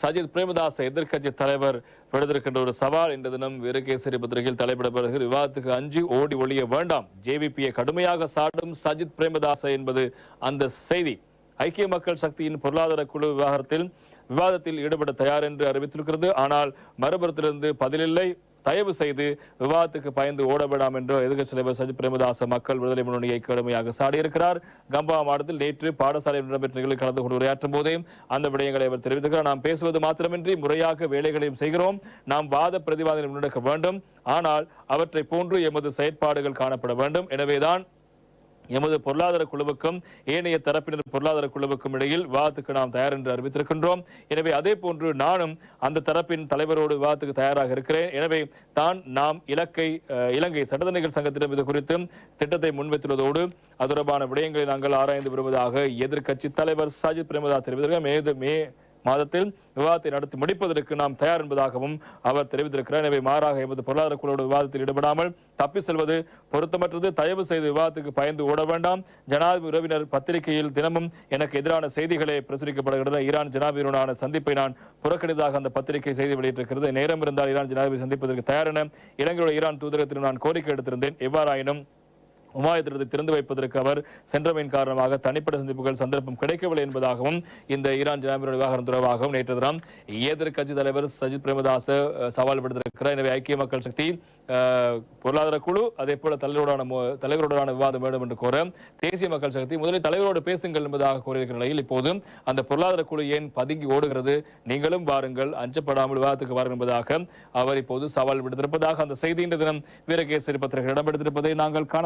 சஜித் பிரேமதாஸ் எதிர்க்கட்சி தலைவர் விடுத்திருக்கின்ற ஒரு சவால் இந்த தினம் வீரகேசரி பத்திரிகையில் தலைப்பிடப்படுகிற விவாதத்துக்கு அஞ்சு ஓடி ஒழிய வேண்டாம். ஜேவிபியை கடுமையாக சாடும் சஜித் பிரேமதாச என்பது அந்த செய்தி. ஐக்கிய மக்கள் சக்தியின் பொருளாதார குழு விவகாரத்தில் விவாதத்தில் ஈடுபட தயார் என்று அறிவித்திருக்கிறது. ஆனால் மறுபுறத்திலிருந்து பதிலில்லை தயவு செய்து விவாதத்துக்கு பயந்து ஓடவிடாம் என்று எதிர்க்கட்சி தலைவர் சஜித் பிரேமதாச மக்கள் விடுதலை முன்னணியை கடுமையாக சாடியிருக்கிறார். கம்பா மாவட்டத்தில் நேற்று பாடசாலையில் நடைபெற்ற நிகழ்ச்சியில் கலந்து கொண்டு உரையாற்றும் போதே அந்த விடயங்களை அவர் தெரிவித்திருக்கிறார். நாம் பேசுவது மாத்திரமின்றி முறையாக வேலைகளையும் செய்கிறோம். நாம் வாத பிரதிவாதங்களை முன்னெடுக்க வேண்டும். ஆனால் அவற்றை போன்று எமது செயற்பாடுகள் காணப்பட வேண்டும். எனவேதான் எமது பொருளாதார குழுவுக்கும் ஏனைய தரப்பினர் பொருளாதார குழுவுக்கும் இடையில் விவாதத்துக்கு நாம் தயார் என்று அறிவித்திருக்கின்றோம். எனவே அதே போன்று நானும் அந்த தரப்பின் தலைவரோடு விவாதத்துக்கு தயாராக இருக்கிறேன். எனவே தான் நாம் இலக்கை இலங்கை சட்டத்தணிகள் சங்கத்திடம் இது குறித்து திட்டத்தை முன்வைத்துள்ளதோடு அது தொடர்பான விடயங்களை நாங்கள் ஆராய்ந்து வருவதாக எதிர்க்கட்சி தலைவர் சஜித் பிரேமதாஸ் தெரிவித்திருக்கிறார். மே மாதத்தில் விவாதத்தை நடத்தி முடிப்பதற்கு நாம் தயார் என்பதாகவும் அவர் தெரிவித்திருக்கிறார். எனவே மாறாக எமது பொருளாதார குழுவோட விவாதத்தில் ஈடுபடாமல் தப்பி செல்வது பொருத்தமற்றது. தயவு செய்து விவாதத்துக்கு பயந்து ஓட வேண்டாம். ஜனாதிபதி உறவினர் பத்திரிகையில் தினமும் எனக்கு எதிரான செய்திகளை பிரசுரிக்கப்படுகின்றன. ஈரான் ஜனாதிபதியுடனான சந்திப்பை நான் புறக்கணிதாக அந்த பத்திரிகை செய்தி வெளியிட்டிருக்கிறது. நேரம் இருந்தால் ஈரான் ஜனாதிபதி சந்திப்பதற்கு தயாரென இலங்கையுடைய இலங்கையோட ஈரான் தூதரத்தில் நான் கோரிக்கை எடுத்திருந்தேன். எவ்வாறாயினும் உமாயத்திரத்தை திறந்து வைப்பதற்கு அவர் சென்றமையின் காரணமாக தனிப்பட்ட சந்திப்புகள் சந்தர்ப்பம் கிடைக்கவில்லை என்பதாகவும் இந்த ஈரான் ஜனாதிபதி விவகாரம் தொடர்பாகவும் நேற்று தினம் எதிர்கட்சி தலைவர் சஜித் பிரேமதாச சவால் விடுத்திருக்கிறார். எனவே ஐக்கிய மக்கள் சக்தி பொருளாதார குழு அதே போல தலைவரோடான மு- தலைவரோடான விவாதம் வேண்டும் என்று கோர தேசிய மக்கள் சக்தி முதலில் தலைவரோடு பேசுங்கள் என்பதாக கூறியிருக்கிற நிலையில் இப்போது அந்த பொருளாதார குழு ஏன் பதுங்கி ஓடுகிறது? நீங்களும் வாருங்கள் அஞ்சப்படாமல் விவாதத்துக்கு வாருங்கள் என்பதாக அவர் இப்போது சவால் விடுத்திருப்பதாக அந்த செய்தி இன்று தினம் வீரகேசரி பத்திரிகை இடம்பெடுத்திருப்பதை நாங்கள் காண